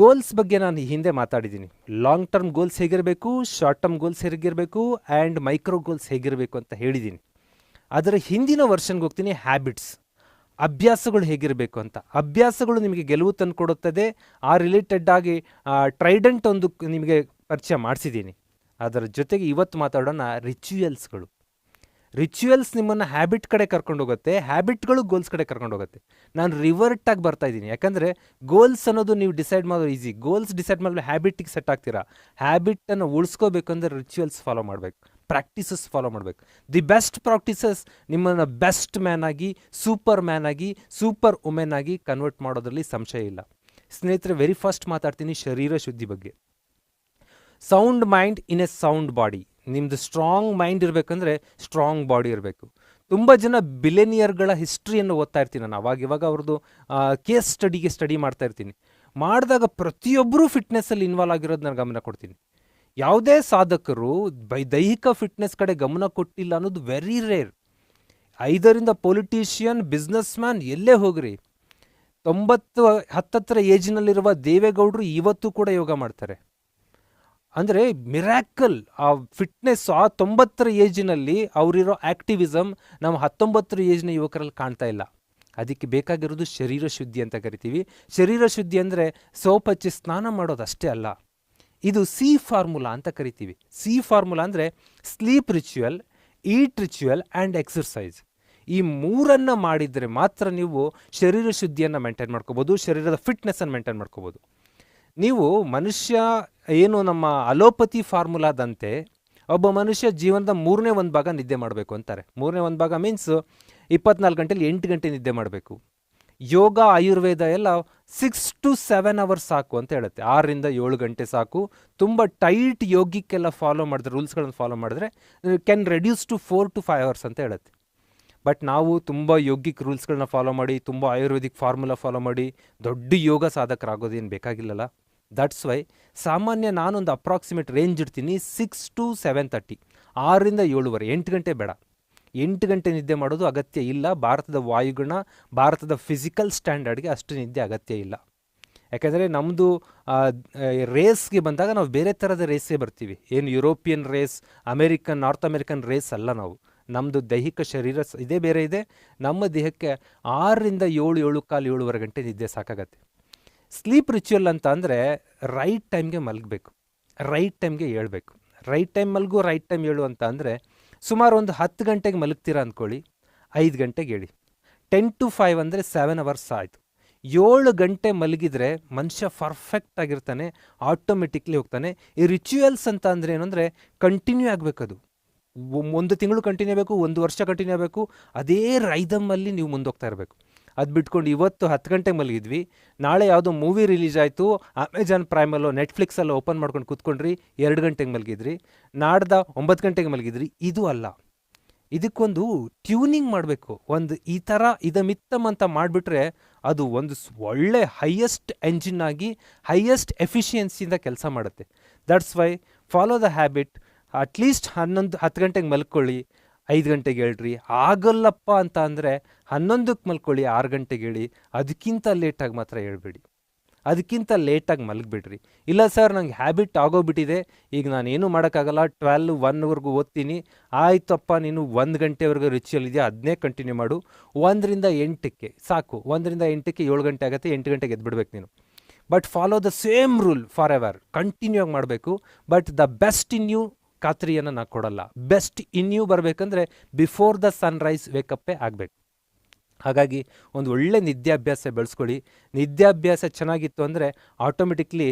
Goals ಬಗ್ಗೆ ನಾನು ಹಿಂದೆ ಮಾತಾಡಿದ್ದೀನಿ. ಲಾಂಗ್ ಟರ್ಮ್ ಗೋಲ್ಸ್ ಹೇಗಿರಬೇಕು ಶಾರ್ಟ್ ಟರ್ಮ್ ಗೋಲ್ಸ್ ಹೇಗಿರಬೇಕು ಆ್ಯಂಡ್ ಮೈಕ್ರೋ ಗೋಲ್ಸ್ ಹೇಗಿರಬೇಕು ಅಂತ ಹೇಳಿದ್ದೀನಿ. ಅದರ ಹಿಂದಿನ ವರ್ಷನ್ಗೆ ಹೋಗ್ತೀನಿ ಹ್ಯಾಬಿಟ್ಸ್ ಅಭ್ಯಾಸಗಳು ಹೇಗಿರಬೇಕು ಅಂತ. ಅಭ್ಯಾಸಗಳು ನಿಮಗೆ ಗೆಲುವು ತಂದು ಕೊಡುತ್ತದೆ. ಆ ರಿಲೇಟೆಡ್ ಆಗಿ ಟ್ರೈಡೆಂಟ್ ಒಂದು ನಿಮಗೆ ಪರಿಚಯ ಮಾಡಿಸಿದ್ದೀನಿ. ಅದರ ಜೊತೆಗೆ ಇವತ್ತು ಮಾತಾಡೋಣ ರಿಚುಯಲ್ಸ್ಗಳು ರಿಚುಯಲ್ಸ್ ನಿಮ್ಮನ್ನು ಹ್ಯಾಬಿಟ್ ಕಡೆ ಕರ್ಕೊಂಡು ಹೋಗುತ್ತೆ ಹ್ಯಾಬಿಟ್ಗಳು ಗೋಲ್ಸ್ ಕಡೆ ಕರ್ಕೊಂಡು ಹೋಗುತ್ತೆ ನಾನು ರಿವರ್ಟ್ ಆಗಿ ಬರ್ತಾ ಇದ್ದೀನಿ. ಯಾಕಂದರೆ ಗೋಲ್ಸ್ ಅನ್ನೋದು ನೀವು ಡಿಸೈಡ್ ಮಾಡೋದು ಈಸಿ ಗೋಲ್ಸ್ ಡಿಸೈಡ್ ಮಾಡಲು ಹ್ಯಾಬಿಟಿಗೆ ಸೆಟ್ ಆಗ್ತೀರಾ? ಹ್ಯಾಬಿಟನ್ನು ಉಳಿಸ್ಕೋಬೇಕು ಅಂದರೆ ರಿಚುವಲ್ಸ್ ಫಾಲೋ ಮಾಡಬೇಕು. ಪ್ರಾಕ್ಟೀಸಸ್ ಫಾಲೋ ಮಾಡಬೇಕು. ದಿ ಬೆಸ್ಟ್ ಪ್ರಾಕ್ಟೀಸಸ್ ನಿಮ್ಮನ್ನು ಬೆಸ್ಟ್ ಮ್ಯಾನ್ ಆಗಿ ಸೂಪರ್ ಮ್ಯಾನ್ ಆಗಿ ಸೂಪರ್ ವುಮೆನ್ ಆಗಿ ಕನ್ವರ್ಟ್ ಮಾಡೋದ್ರಲ್ಲಿ ಸಂಶಯ ಇಲ್ಲ. ಸ್ನೇಹಿತರೆ ವೆರಿ ಫಸ್ಟ್ ಮಾತಾಡ್ತೀನಿ ಶರೀರ ಶುದ್ಧಿ ಬಗ್ಗೆ. Sound mind in a sound body ನಿಮ್ಮದು ಸ್ಟ್ರಾಂಗ್ ಮೈಂಡ್ ಇರಬೇಕಂದ್ರೆ ಸ್ಟ್ರಾಂಗ್ ಬಾಡಿ ಇರಬೇಕು. ತುಂಬ ಜನ ಬಿಲೆನಿಯರ್ಗಳ ಹಿಸ್ಟ್ರಿಯನ್ನು ಓದ್ತಾ ಇರ್ತೀನಿ ನಾನು. ಅವಾಗ ಇವಾಗ ಅವ್ರದ್ದು ಕೇಸ್ ಸ್ಟಡಿಗೆ ಸ್ಟಡಿ ಮಾಡ್ತಾ ಇರ್ತೀನಿ. ಮಾಡಿದಾಗ ಪ್ರತಿಯೊಬ್ಬರೂ ಫಿಟ್ನೆಸ್ಸಲ್ಲಿ ಇನ್ವಾಲ್ವ್ ಆಗಿರೋದು ನಾನು ಗಮನ ಕೊಡ್ತೀನಿ. ಯಾವುದೇ ಸಾಧಕರು ಬೈ ದೈಹಿಕ ಫಿಟ್ನೆಸ್ ಕಡೆ ಗಮನ ಕೊಟ್ಟಿಲ್ಲ ಅನ್ನೋದು ವೆರಿ ರೇರ್ ಐದರಿಂದ ಪೊಲಿಟೀಷಿಯನ್ ಬಿಸ್ನೆಸ್ ಮ್ಯಾನ್ ಎಲ್ಲೇ ಹೋಗ್ರಿ. ತೊಂಬತ್ತು, ಹತ್ತತ್ರ ಏಜ್ನಲ್ಲಿರುವ ದೇವೇಗೌಡರು ಇವತ್ತು ಕೂಡ ಯೋಗ ಮಾಡ್ತಾರೆ. ಅಂದರೆ ಮಿರಾಕಲ್, ಆ ಫಿಟ್ನೆಸ್ ಆ ತೊಂಬತ್ತರ ಏಜಿನಲ್ಲಿ ಅವರಿರೋ ಆ್ಯಕ್ಟಿವಿಸಮ್ ನಾವು ಹತ್ತೊಂಬತ್ತರ ಏಜ್ನ ಯುವಕರಲ್ಲಿ ಕಾಣ್ತಾ ಇಲ್ಲ. ಅದಕ್ಕೆ ಬೇಕಾಗಿರೋದು ಶರೀರ ಶುದ್ಧಿ ಅಂತ ಕರಿತೀವಿ. ಶರೀರ ಶುದ್ಧಿ ಅಂದರೆ ಸೋಪ್ ಹಚ್ಚಿ ಸ್ನಾನ ಮಾಡೋದು ಅಷ್ಟೇ ಅಲ್ಲ. ಇದು ಸಿ ಫಾರ್ಮುಲಾ ಅಂತ ಕರಿತೀವಿ. ಸಿ ಫಾರ್ಮುಲಾ ಅಂದರೆ sleep ritual eat ritual and exercise ಈ ಮೂರನ್ನು ಮಾಡಿದರೆ ಮಾತ್ರ ನೀವು ಶರೀರ ಶುದ್ಧಿಯನ್ನು ಮೇಂಟೈನ್ ಮಾಡ್ಕೋಬೋದು, ಶರೀರದ ಫಿಟ್ನೆಸ್ಸನ್ನು ಮೇಂಟೈನ್ ಮಾಡ್ಕೋಬೋದು. ನೀವು ಮನುಷ್ಯ ಏನು ನಮ್ಮ ಅಲೋಪತಿ ಫಾರ್ಮುಲಾದಂತೆ ಒಬ್ಬ ಮನುಷ್ಯ ಜೀವನದ ಮೂರನೇ ಒಂದು ಭಾಗ ನಿದ್ದೆ ಮಾಡಬೇಕು ಅಂತಾರೆ. ಮೂರನೇ ಒಂದು ಭಾಗ ಮೀನ್ಸ್ ಇಪ್ಪತ್ನಾಲ್ಕು ಗಂಟೆಲಿ ಎಂಟು ಗಂಟೆ ನಿದ್ದೆ ಮಾಡಬೇಕು. ಯೋಗ, ಆಯುರ್ವೇದ ಎಲ್ಲ ಸಿಕ್ಸ್ ಟು ಸೆವೆನ್ ಅವರ್ಸ್ ಸಾಕು ಅಂತ ಹೇಳುತ್ತೆ. ಆರರಿಂದ ಏಳು ಗಂಟೆ ಸಾಕು. ತುಂಬ ಟೈಟ್ ಯೋಗಿಕ್ಕೆಲ್ಲ ಫಾಲೋ ಮಾಡಿದ್ರೆ ರೂಲ್ಸ್ಗಳನ್ನು ಫಾಲೋ ಮಾಡಿದ್ರೆ can reduce to four to five hours ಅಂತ ಹೇಳುತ್ತೆ. ಬಟ್ ನಾವು ತುಂಬ ಯೋಗಿಕ್ ರೂಲ್ಸ್ಗಳನ್ನ ಫಾಲೋ ಮಾಡಿ, ತುಂಬ ಆಯುರ್ವೇದಿಕ್ ಫಾರ್ಮುಲಾ ಫಾಲೋ ಮಾಡಿ, ದೊಡ್ಡ ಯೋಗ ಸಾಧಕರಾಗೋದೇನು ಬೇಕಾಗಿಲ್ಲಲ್ಲ. ದಟ್ಸ್ ವೈ ಸಾಮಾನ್ಯ ನಾನೊಂದು ಅಪ್ರಾಕ್ಸಿಮೇಟ್ ರೇಂಜ್ ಇಡ್ತೀನಿ ಸಿಕ್ಸ್ ಟು ಸೆವೆನ್ ತರ್ಟಿ ಆರರಿಂದ ಏಳುವರೆ, ಎಂಟು ಗಂಟೆ ಬೇಡ. ಎಂಟು ಗಂಟೆ ನಿದ್ದೆ ಮಾಡೋದು ಅಗತ್ಯ ಇಲ್ಲ. ಭಾರತದ ವಾಯುಗುಣ, ಭಾರತದ ಫಿಸಿಕಲ್ ಸ್ಟ್ಯಾಂಡರ್ಡ್ಗೆ ಅಷ್ಟು ನಿದ್ದೆ ಅಗತ್ಯ ಇಲ್ಲ. ಯಾಕೆಂದರೆ ನಮ್ಮದು ರೇಸ್ಗೆ ಬಂದಾಗ ನಾವು ಬೇರೆ ಥರದ ರೇಸೇ ಬರ್ತೀವಿ. ಏನು European race American North American race ಅಲ್ಲ ನಾವು. ನಮ್ಮದು ದೈಹಿಕ ಶರೀರ ಇದೇ ಬೇರೆ ಇದೆ. ನಮ್ಮ ದೇಹಕ್ಕೆ ಆರರಿಂದ ಏಳು ಏಳು ಕಾಲು, ಏಳುವರೆ ಗಂಟೆ ನಿದ್ದೆ ಸಾಕಾಗತ್ತೆ. ಸ್ಲೀಪ್ ರಿಚುವಲ್ ಅಂತ ಅಂದರೆ ರೈಟ್ ಟೈಮ್ಗೆ ಮಲಗಬೇಕು. ರೈಟ್ ಟೈಮ್ಗೆ ಹೇಳ್ಬೇಕು ರೈಟ್ ಟೈಮ್ ಮಲಗು ರೈಟ್ ಟೈಮ್ ಹೇಳು ಅಂತ ಅಂದರೆ ಸುಮಾರು ಒಂದು ಹತ್ತು ಗಂಟೆಗೆ ಮಲಗ್ತೀರಾ ಅಂದ್ಕೊಳ್ಳಿ ಐದು ಗಂಟೆಗೆ ಹೇಳಿ ಟೆನ್ ಟು ಫೈವ್ ಅಂದರೆ ಸೆವೆನ್ ಅವರ್ಸ್ ಆಯಿತು. ಏಳು ಗಂಟೆ ಮಲಗಿದ್ರೆ ಮನುಷ್ಯ ಪರ್ಫೆಕ್ಟ್ ಆಗಿರ್ತಾನೆ ಆಟೋಮೆಟಿಕ್ಲಿ ಹೋಗ್ತಾನೆ. ಈ ರಿಚುವಲ್ಸ್ ಅಂತ ಅಂದರೆ ಏನು ಅಂದರೆ ಕಂಟಿನ್ಯೂ ಆಗಬೇಕದು. ಒಂದು ತಿಂಗಳು ಕಂಟಿನ್ಯೂ ಆಗಬೇಕು, ಒಂದು ವರ್ಷ ಕಂಟಿನ್ಯೂ ಆಗಬೇಕು. ಅದೇ ರೈದಮ್ಮಲ್ಲಿ ನೀವು ಮುಂದೋಗ್ತಾ ಇರಬೇಕು. ಅದು ಬಿಟ್ಕೊಂಡು ಇವತ್ತು ಹತ್ತು ಗಂಟೆಗೆ ಮಲಗಿದ್ವಿ. ನಾಳೆ ಯಾವುದೋ ಮೂವಿ ರಿಲೀಸ್ ಆಯಿತು. ಅಮೆಜಾನ್ ಪ್ರೈಮಲ್ಲೋ ನೆಟ್ಫ್ಲಿಕ್ಸಲ್ಲೋ ಓಪನ್ ಮಾಡ್ಕೊಂಡು ಕೂತ್ಕೊಂಡ್ರಿ, ಎರಡು ಗಂಟೆಗೆ ಮಲಗಿದ್ರಿ. ನಾಡ್ದ ಒಂಬತ್ತು ಗಂಟೆಗೆ ಮಲಗಿದ್ರಿ. ಇದು ಅಲ್ಲ. ಇದಕ್ಕೊಂದು ಟ್ಯೂನಿಂಗ್ ಮಾಡಬೇಕು. ಒಂದು ಈ ಥರ ಇದಮಿತ್ತಮ್ ಅಂತ ಮಾಡಿಬಿಟ್ರೆ ಅದು ಒಂದು ಒಳ್ಳೆ ಹೈಯೆಸ್ಟ್ ಎಂಜಿನ್ ಆಗಿ, ಹೈಯೆಸ್ಟ್ ಎಫಿಷಿಯನ್ಸಿಯಿಂದ ಕೆಲಸ ಮಾಡುತ್ತೆ. That's why follow the habit at least ಹನ್ನೊಂದು ಹತ್ತು ಗಂಟೆಗೆ ಮಲ್ಕೊಳ್ಳಿ. ಐದು ಗಂಟೆಗೆ ಹೇಳ್ರಿ. ಆಗಲ್ಲಪ್ಪ ಅಂತ ಅಂದರೆ ಹನ್ನೊಂದಕ್ಕೆ ಮಲ್ಕೊಳ್ಳಿ, ಆರು ಗಂಟೆಗೆ ಹೇಳಿ. ಅದಕ್ಕಿಂತ ಲೇಟಾಗಿ ಮಾತ್ರ ಹೇಳ್ಬೇಡಿ. ಅದಕ್ಕಿಂತ ಲೇಟಾಗಿ ಮಲಗಿಬಿಡ್ರಿ. ಇಲ್ಲ ಸರ್, ನಂಗೆ ಹ್ಯಾಬಿಟ್ ಆಗೋಗ್ಬಿಟ್ಟಿದೆ. ಈಗ ನಾನೇನು ಮಾಡೋಕ್ಕಾಗಲ್ಲ. ಟ್ವೆಲ್ ಒನ್ವರೆಗೂ ಓದ್ತೀನಿ. ಆಯ್ತಪ್ಪ, ನೀನು ಒಂದು ಗಂಟೆವರೆಗೂ ರಿಚುವಲ್ ಇದೆಯಾ? ಅದನ್ನೇ ಕಂಟಿನ್ಯೂ ಮಾಡು. ಒಂದರಿಂದ ಎಂಟಕ್ಕೆ, ಸಾಕು. ಒಂದರಿಂದ ಎಂಟಕ್ಕೆ ಏಳು ಗಂಟೆ ಆಗುತ್ತೆ, ಎಂಟು ಗಂಟೆಗೆ ಎದ್ಬಿಡ್ಬೇಕು ನೀನು. But follow the same rule forever continue ಆಗಿ ಮಾಡಬೇಕು. But the best in you ಖಾತ್ರಿಯನ್ನು ನಾನು ಕೊಡಲ್ಲ. ಬೆಸ್ಟ್ ಇನ್ಯೂ ಬರಬೇಕಂದ್ರೆ ಬಿಫೋರ್ ದ ಸನ್ರೈಸ್ ವೇಕಪ್ಪೇ ಆಗಬೇಕು. ಹಾಗಾಗಿ ಒಂದು ಒಳ್ಳೆ ನಿದ್ಯಾಭ್ಯಾಸ ಬೆಳೆಸ್ಕೊಳ್ಳಿ. ನಿದ್ಯಾಭ್ಯಾಸ ಚೆನ್ನಾಗಿತ್ತು ಅಂದರೆ ಆಟೋಮೆಟಿಕ್ಲಿ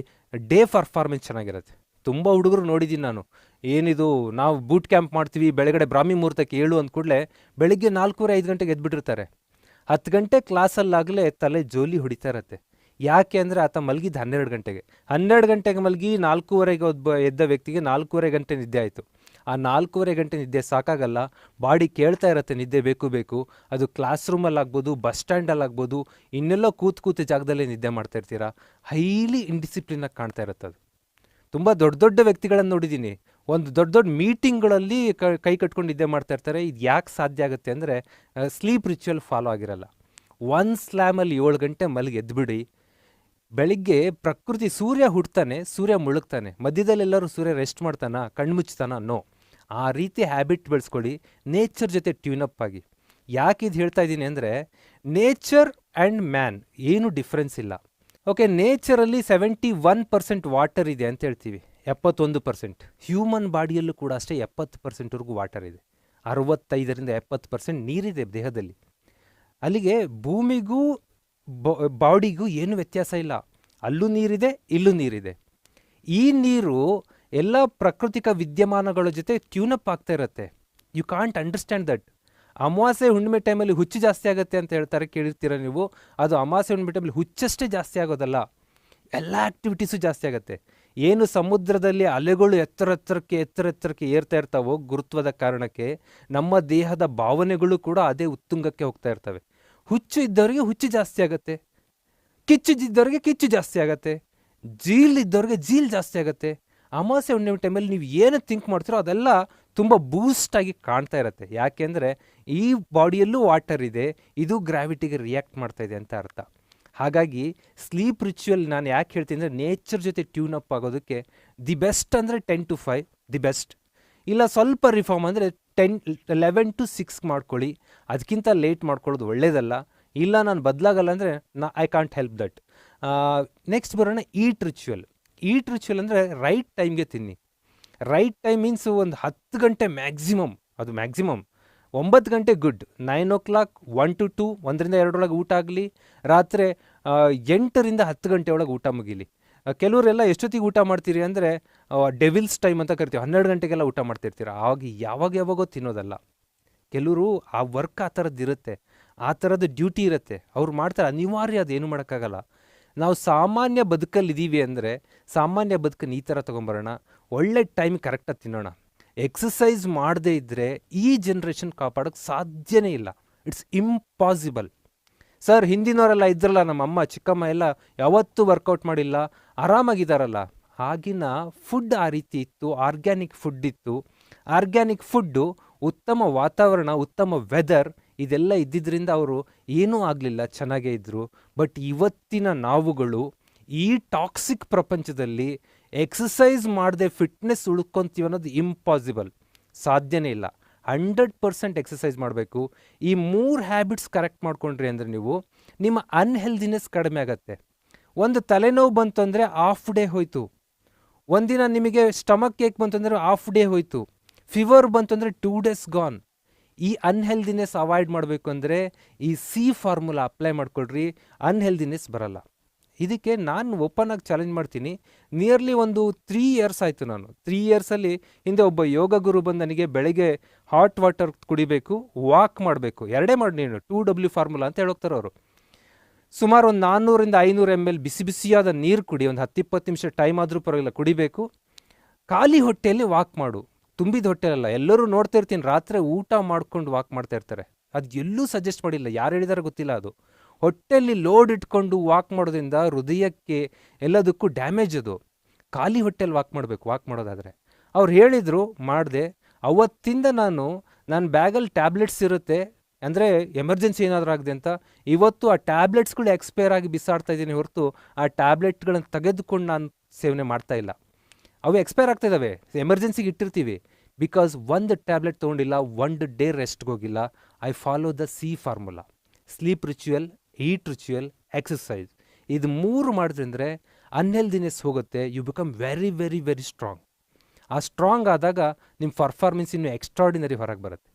ಡೇ ಪರ್ಫಾರ್ಮೆನ್ಸ್ ಚೆನ್ನಾಗಿರುತ್ತೆ. ತುಂಬ ಹುಡುಗರು ನೋಡಿದ್ದೀನಿ ನಾನು. ಏನಿದು, ನಾವು ಬೂಟ್ ಕ್ಯಾಂಪ್ ಮಾಡ್ತೀವಿ, ಬೆಳಗಡೆ ಬ್ರಾಹ್ಮಿ ಮುಹೂರ್ತಕ್ಕೆ ಏಳು ಅಂದ ಕೂಡಲೇ ಬೆಳಗ್ಗೆ ನಾಲ್ಕೂವರೆ ಐದು ಗಂಟೆಗೆ ಎದ್ಬಿಟ್ಟಿರ್ತಾರೆ. ಹತ್ತು ಗಂಟೆ ಕ್ಲಾಸಲ್ಲಾಗಲೇ ತಲೆ ಜೋಲಿ ಹೊಡಿತಾ ಇರತ್ತೆ. ಯಾಕೆ ಅಂದರೆ ಆತ ಮಲಗಿದ್ದು ಹನ್ನೆರಡು ಗಂಟೆಗೆ. ಹನ್ನೆರಡು ಗಂಟೆಗೆ ಮಲಗಿ ನಾಲ್ಕೂವರೆಗೆ ಒಬ್ಬ ಎದ್ದ ವ್ಯಕ್ತಿಗೆ ನಾಲ್ಕೂವರೆ ಗಂಟೆ ನಿದ್ದೆ ಆಯಿತು. ಆ ನಾಲ್ಕೂವರೆ ಗಂಟೆ ನಿದ್ದೆ ಸಾಕಾಗಲ್ಲ, ಬಾಡಿ ಕೇಳ್ತಾ ಇರತ್ತೆ ನಿದ್ದೆ ಬೇಕು ಬೇಕು. ಅದು ಕ್ಲಾಸ್ ರೂಮಲ್ಲಾಗ್ಬೋದು, ಬಸ್ ಸ್ಟ್ಯಾಂಡಲ್ಲಾಗ್ಬೋದು, ಇನ್ನೆಲ್ಲೋ ಕೂತ್ ಕೂತ ಜಾಗದಲ್ಲೇ ನಿದ್ದೆ ಮಾಡ್ತಾ ಇರ್ತೀರಾ? ಹೈಲಿ ಇಂಡಿಸಿಪ್ಲಿನಾಗಿ ಕಾಣ್ತಾ ಇರುತ್ತೆ ಅದು. ತುಂಬ ದೊಡ್ಡ ದೊಡ್ಡ ವ್ಯಕ್ತಿಗಳನ್ನು ನೋಡಿದ್ದೀನಿ ಒಂದು ದೊಡ್ಡ ದೊಡ್ಡ ಮೀಟಿಂಗ್ಗಳಲ್ಲಿ ಕೈ ಕಟ್ಕೊಂಡು ನಿದ್ದೆ ಮಾಡ್ತಾ ಇರ್ತಾರೆ. ಇದು ಯಾಕೆ ಸಾಧ್ಯ ಆಗುತ್ತೆ ಅಂದರೆ ಸ್ಲೀಪ್ ರಿಚುವಲ್ ಫಾಲೋ ಆಗಿರಲ್ಲ. ಒನ್ ಸ್ಲ್ಯಾಮಲ್ಲಿ ಏಳು ಗಂಟೆ ಮಲಗಿ ಎದ್ಬಿಡಿ. ಬೆಳಿಗ್ಗೆ ಪ್ರಕೃತಿ ಸೂರ್ಯ ಹುಟ್ತಾನೆ, ಸೂರ್ಯ ಮುಳುಗ್ತಾನೆ. ಮಧ್ಯದಲ್ಲಿ ಎಲ್ಲರೂ ಸೂರ್ಯ ರೆಸ್ಟ್ ಮಾಡ್ತಾನ ಕಣ್ಮುಚ್ತಾನ ನೋ ಆ ರೀತಿ ಹ್ಯಾಬಿಟ್ ಬೆಳೆಸ್ಕೊಳ್ಳಿ. ನೇಚರ್ ಜೊತೆ ಟ್ಯೂನಪ್ ಆಗಿ. ಯಾಕೆ ಇದು ಹೇಳ್ತಾ ಇದ್ದೀನಿ ಅಂದರೆ ನೇಚರ್ ಆ್ಯಂಡ್ ಮ್ಯಾನ್ ಏನು ಡಿಫ್ರೆನ್ಸ್ ಇಲ್ಲ. ಓಕೆ ನೇಚರಲ್ಲಿ ಸೆವೆಂಟಿ ಒನ್ ಪರ್ಸೆಂಟ್ ವಾಟರ್ ಇದೆ ಅಂತ ಹೇಳ್ತೀವಿ. ಎಪ್ಪತ್ತೊಂದು ಪರ್ಸೆಂಟ್ ಹ್ಯೂಮನ್ ಬಾಡಿಯಲ್ಲೂ ಕೂಡ ಅಷ್ಟೇ ಎಪ್ಪತ್ತು ಪರ್ಸೆಂಟ್ವರೆಗೂ ವಾಟರ್ ಇದೆ. ಅರವತ್ತೈದರಿಂದ ಎಪ್ಪತ್ತು ಪರ್ಸೆಂಟ್ ನೀರಿದೆ ದೇಹದಲ್ಲಿ. ಅಲ್ಲಿಗೆ ಭೂಮಿಗೂ ಬಾಡಿಗೂ ಏನು ವ್ಯತ್ಯಾಸ ಇಲ್ಲ. ಅಲ್ಲೂ ನೀರಿದೆ, ಇಲ್ಲೂ ನೀರಿದೆ. ಈ ನೀರು ಎಲ್ಲ ಪ್ರಾಕೃತಿಕ ವಿದ್ಯಮಾನಗಳ ಜೊತೆ ಟ್ಯೂನಪ್ ಆಗ್ತಾ ಇರುತ್ತೆ. ಯು ಕಾಂಟ್ ಅಂಡರ್ಸ್ಟ್ಯಾಂಡ್ ದಟ್ ಅಮಾವಾಸ್ಯೆ ಹುಣ್ಣಿಮೆ ಟೈಮಲ್ಲಿ ಹುಚ್ಚು ಜಾಸ್ತಿ ಆಗುತ್ತೆ ಅಂತ ಹೇಳ್ತಾರೆ, ಕೇಳಿರ್ತೀರ ನೀವು? ಅದು ಅಮಾವಾಸ್ಯೆ ಹುಣ್ಣಿಮೆ ಟೈಮಲ್ಲಿ ಹುಚ್ಚಷ್ಟೇ ಜಾಸ್ತಿ ಆಗೋದಲ್ಲ. ಎಲ್ಲ ಆ್ಯಕ್ಟಿವಿಟೀಸು ಜಾಸ್ತಿ ಆಗುತ್ತೆ. ಏನು ಸಮುದ್ರದಲ್ಲಿ ಅಲೆಗಳು ಎತ್ತರ ಎತ್ತರಕ್ಕೆ ಎತ್ತರ ಎತ್ತರಕ್ಕೆ ಏರ್ತಾ ಇರ್ತಾವೋ ಗುರುತ್ವದ ಕಾರಣಕ್ಕೆ ನಮ್ಮ ದೇಹದ ಭಾವನೆಗಳು ಕೂಡ ಅದೇ ಉತ್ತುಂಗಕ್ಕೆ ಹೋಗ್ತಾ ಇರ್ತವೆ. ಹುಚ್ಚು ಇದ್ದವರಿಗೆ ಹುಚ್ಚು ಜಾಸ್ತಿ ಆಗುತ್ತೆ. ಕಿಚ್ಚು ಇದ್ದವ್ರಿಗೆ ಕಿಚ್ಚು ಜಾಸ್ತಿ ಆಗುತ್ತೆ. ಜೀಲ್ ಇದ್ದವ್ರಿಗೆ ಜೀಲ್ ಜಾಸ್ತಿ ಆಗುತ್ತೆ. ಅಮಾವಾಸ್ಯೆ ಹುಣ್ಣಿಮೆ ಟೈಮಲ್ಲಿ ನೀವು ಏನು ಥಿಂಕ್ ಮಾಡ್ತೀರೋ ಅದೆಲ್ಲ ತುಂಬ ಬೂಸ್ಟ್ ಆಗಿ ಕಾಣ್ತಾ ಇರುತ್ತೆ. ಯಾಕೆಂದರೆ ಈ ಬಾಡಿಯಲ್ಲೂ ವಾಟರ್ ಇದೆ, ಇದು ಗ್ರಾವಿಟಿಗೆ ರಿಯಾಕ್ಟ್ ಮಾಡ್ತಾ ಇದೆ ಅಂತ ಅರ್ಥ. ಹಾಗಾಗಿ ಸ್ಲೀಪ್ ರಿಚುವಲ್ ನಾನು ಯಾಕೆ ಹೇಳ್ತೀನಿ ಅಂದರೆ ನೇಚರ್ ಜೊತೆ ಟ್ಯೂನ್ ಅಪ್ ಆಗೋದಕ್ಕೆ ದಿ ಬೆಸ್ಟ್ ಅಂದರೆ ten to five the best ಇಲ್ಲ ಸ್ವಲ್ಪ ರಿಫಾರ್ಮ್ ಅಂದರೆ ಟೆನ್, ಲೆವೆನ್ ಟು ಸಿಕ್ಸ್ ಮಾಡ್ಕೊಳ್ಳಿ. ಅದಕ್ಕಿಂತ ಲೇಟ್ ಮಾಡ್ಕೊಳ್ಳೋದು ಒಳ್ಳೇದಲ್ಲ. ಇಲ್ಲ, ನಾನು ಬದಲಾಗಲ್ಲ ಅಂದರೆ ನಾ I can't help that next ಬರೋಣ ಈಟ್ ರಿಚುವಲ್ ಈಟ್ ರಿಚುವಲ್ ಅಂದರೆ ರೈಟ್ ಟೈಮ್ಗೆ ತಿನ್ನಿ. ರೈಟ್ ಟೈಮ್ ಮೀನ್ಸ್ ಒಂದು ಹತ್ತು ಗಂಟೆ ಮ್ಯಾಕ್ಸಿಮಮ್ ಅದು ಮ್ಯಾಕ್ಸಿಮಮ್ ಒಂಬತ್ತು ಗಂಟೆ good nine o'clock one to two ಒಂದರಿಂದ ಎರಡರೊಳಗೆ ಊಟ ಆಗಲಿ. ರಾತ್ರಿ ಎಂಟರಿಂದ ಹತ್ತು ಗಂಟೆ ಒಳಗೆ ಊಟ ಮುಗೀಲಿ. ಕೆಲವರೆಲ್ಲ ಎಷ್ಟೊತ್ತಿಗೆ ಊಟ ಮಾಡ್ತೀರಿ ಅಂದರೆ ಡೆವಿಲ್ಸ್ ಟೈಮ್ ಅಂತ ಕರಿತೀವಿ. ಹನ್ನೆರಡು ಗಂಟೆಗೆಲ್ಲ ಊಟ ಮಾಡ್ತಿರ್ತೀರ? ಆವಾಗ ಯಾವಾಗ ಯಾವಾಗೋ ತಿನ್ನೋದಲ್ಲ. ಕೆಲವರು ಆ ವರ್ಕ್ ಆ ಥರದ್ದು ಇರುತ್ತೆ. ಆ ಥರದ್ದು ಡ್ಯೂಟಿ ಇರುತ್ತೆ. ಅವ್ರು ಮಾಡ್ತಾರೆ. ಅನಿವಾರ್ಯ ಅದೇನು ಮಾಡೋಕ್ಕಾಗಲ್ಲ. ನಾವು ಸಾಮಾನ್ಯ ಬದುಕಲ್ಲಿದ್ದೀವಿ ಅಂದರೆ, ಸಾಮಾನ್ಯ ಬದುಕನ್ನು ಈ ಥರ ತೊಗೊಂಬರೋಣ. ಒಳ್ಳೆ ಟೈಮ್ ಕರೆಕ್ಟಾಗಿ ತಿನ್ನೋಣ. ಎಕ್ಸಸೈಸ್ ಮಾಡದೇ ಇದ್ದರೆ ಈ ಜನ್ರೇಷನ್ ಕಾಪಾಡೋಕ್ಕೆ ಸಾಧ್ಯನೇ ಇಲ್ಲ. ಇಟ್ಸ್ ಇಂಪಾಸಿಬಲ್ ಸರ್ ಹಿಂದಿನವರೆಲ್ಲ ಇದ್ರಲ್ಲ ನಮ್ಮ ಅಮ್ಮ ಚಿಕ್ಕಮ್ಮ ಎಲ್ಲ ಯಾವತ್ತೂ ವರ್ಕೌಟ್ ಮಾಡಿಲ್ಲ. ಆರಾಮಾಗಿದ್ದಾರಲ್ಲ ಆಗಿನ ಫುಡ್ ಆ ರೀತಿ ಇತ್ತು ಆರ್ಗ್ಯಾನಿಕ್ ಫುಡ್ ಇತ್ತು. ಆರ್ಗ್ಯಾನಿಕ್ ಫುಡ್ಡು ಉತ್ತಮ ವಾತಾವರಣ, ಉತ್ತಮ ವೆದರ್ ಇದೆಲ್ಲ ಇದ್ದಿದ್ದರಿಂದ ಅವರು ಏನೂ ಆಗಲಿಲ್ಲ, ಚೆನ್ನಾಗೇ ಇದ್ದರು ಬಟ್ ಇವತ್ತಿನ ನಾವುಗಳು ಈ ಟಾಕ್ಸಿಕ್ ಪ್ರಪಂಚದಲ್ಲಿ ಎಕ್ಸಸೈಸ್ ಮಾಡದೆ ಫಿಟ್ನೆಸ್ ಉಳ್ಕೊಂತೀವಿ ಅನ್ನೋದು ಇಂಪಾಸಿಬಲ್ ಸಾಧ್ಯನೇ ಇಲ್ಲ. ಹಂಡ್ರೆಡ್ ಪರ್ಸೆಂಟ್ ಎಕ್ಸಸೈಸ್ ಮಾಡಬೇಕು. ಈ ಮೂರು ಹ್ಯಾಬಿಟ್ಸ್ ಕರೆಕ್ಟ್ ಮಾಡ್ಕೊಂಡ್ರಿ ಅಂದರೆ ನೀವು, ನಿಮ್ಮ ಅನ್ಹೆಲ್ದಿನೆಸ್ ಕಡಿಮೆ ಆಗತ್ತೆ. ಒಂದು ತಲೆನೋವು ಬಂತು ಅಂದರೆ ಆಫ್ ಡೇ ಹೋಯ್ತು. ಒಂದಿನ ನಿಮಗೆ ಸ್ಟಮಕ್ ಕೇಕ್ ಬಂತು ಅಂದರೆ ಆಫ್ ಡೇ ಹೋಯ್ತು. ಫೀವರ್ ಬಂತು ಅಂದರೆ ಟೂ ಡೇಸ್ ಗಾನ್ ಈ ಅನ್ಹೆಲ್ದಿನೆಸ್ ಅವಾಯ್ಡ್ ಮಾಡಬೇಕು ಅಂದರೆ ಈ ಸಿ ಫಾರ್ಮುಲಾ ಅಪ್ಲೈ ಮಾಡ್ಕೊಳ್ರಿ ಅನ್ಹೆಲ್ದಿನೆಸ್ ಬರಲ್ಲ. ಇದಕ್ಕೆ ನಾನು ಓಪನ್ ಆಗಿ ಚಾಲೆಂಜ್ ಮಾಡ್ತೀನಿ. ನಿಯರ್ಲಿ ಒಂದು ತ್ರೀ ಇಯರ್ಸ್ ಆಯಿತು ನಾನು. ತ್ರೀ ಇಯರ್ಸಲ್ಲಿ ಹಿಂದೆ ಒಬ್ಬ ಯೋಗ ಗುರು ಬಂದು ನನಗೆ ಬೆಳಗ್ಗೆ ಹಾಟ್ ವಾಟರ್ ಕುಡಿಬೇಕು ವಾಕ್ ಮಾಡಬೇಕು. ಎರಡೇ ಮಾಡಿ ನೀನು ಟೂ ಡಬ್ಲ್ಯೂ ಫಾರ್ಮುಲಾ ಅಂತ ಹೇಳೋಗ್ತಾರೆ ಅವರು. ಸುಮಾರು ಒಂದು ನಾನ್ನೂರಿಂದ ಐನೂರು ಎಂ ಎಲ್ ಬಿಸಿ ಬಿಸಿಯಾದ ನೀರು ಕುಡಿ, ಒಂದು ಹತ್ತಿಪ್ಪತ್ತು ನಿಮಿಷ ಟೈಮ್ ಆದರೂ ಪರವಾಗಿಲ್ಲ, ಕುಡಿಬೇಕು. ಖಾಲಿ ಹೊಟ್ಟೆಯಲ್ಲಿ ವಾಕ್ ಮಾಡು. ತುಂಬಿದ ಹೊಟ್ಟೆಯಲ್ಲ, ಎಲ್ಲರೂ ನೋಡ್ತಾ ಇರ್ತೀನಿ, ರಾತ್ರಿ ಊಟ ಮಾಡ್ಕೊಂಡು ವಾಕ್ ಮಾಡ್ತಾ ಇರ್ತಾರೆ. ಅದು ಎಲ್ಲೂ ಸಜೆಸ್ಟ್ ಮಾಡಿಲ್ಲ, ಯಾರು ಹೇಳಿದಾರೆ ಗೊತ್ತಿಲ್ಲ ಅದು. ಹೊಟ್ಟೆಯಲ್ಲಿ ಲೋಡ್ ಇಟ್ಕೊಂಡು ವಾಕ್ ಮಾಡೋದ್ರಿಂದ ಹೃದಯಕ್ಕೆ ಎಲ್ಲದಕ್ಕೂ ಡ್ಯಾಮೇಜ್ ಅದು. ಖಾಲಿ ಹೊಟ್ಟೆಯಲ್ಲಿ ವಾಕ್ ಮಾಡಬೇಕು ವಾಕ್ ಮಾಡೋದಾದರೆ. ಅವ್ರು ಹೇಳಿದರು, ಮಾಡಿದೆ. ಅವತ್ತಿಂದ ನಾನು ನನ್ನ ಬ್ಯಾಗಲ್ಲಿ ಟ್ಯಾಬ್ಲೆಟ್ಸ್ ಇರುತ್ತೆ ಅಂದರೆ ಎಮರ್ಜೆನ್ಸಿ ಏನಾದರೂ ಆಗಿದೆ ಅಂತ, ಇವತ್ತು ಆ ಟ್ಯಾಬ್ಲೆಟ್ಸ್ಗಳು ಎಕ್ಸ್ಪೈರ್ ಆಗಿ ಬಿಸಾಡ್ತಾ ಇದ್ದೀನಿ ಹೊರತು ಆ ಟ್ಯಾಬ್ಲೆಟ್ಗಳನ್ನು ತೆಗೆದುಕೊಂಡು ನಾನು ಸೇವನೆ ಮಾಡ್ತಾ ಇಲ್ಲ. ಅವು ಎಕ್ಸ್ಪೈರ್ ಆಗ್ತಾ ಇದ್ದಾವೆ ಎಮರ್ಜೆನ್ಸಿಗೆ ಇಟ್ಟಿರ್ತೀವಿ. ಬಿಕಾಸ್ ಒಂದು ಟ್ಯಾಬ್ಲೆಟ್ ತೊಗೊಂಡಿಲ್ಲ, ಒಂದು ಡೇ ರೆಸ್ಟ್ಗೆ ಹೋಗಿಲ್ಲ. I follow the C formula sleep ritual eat ritual exercise ಇದು ಮೂರು ಮಾಡಿದ್ರೆ ಅನ್ಹೆಲ್ದಿನೆಸ್ ಹೋಗುತ್ತೆ. You become very very very strong ಆ ಸ್ಟ್ರಾಂಗ್ ಆದಾಗ ನಿಮ್ಮ ಪರ್ಫಾರ್ಮೆನ್ಸ್ ಇನ್ನೂ ಎಕ್ಸ್ಟ್ರಾಡಿನರಿ ಹೊರಗೆ ಬರುತ್ತೆ.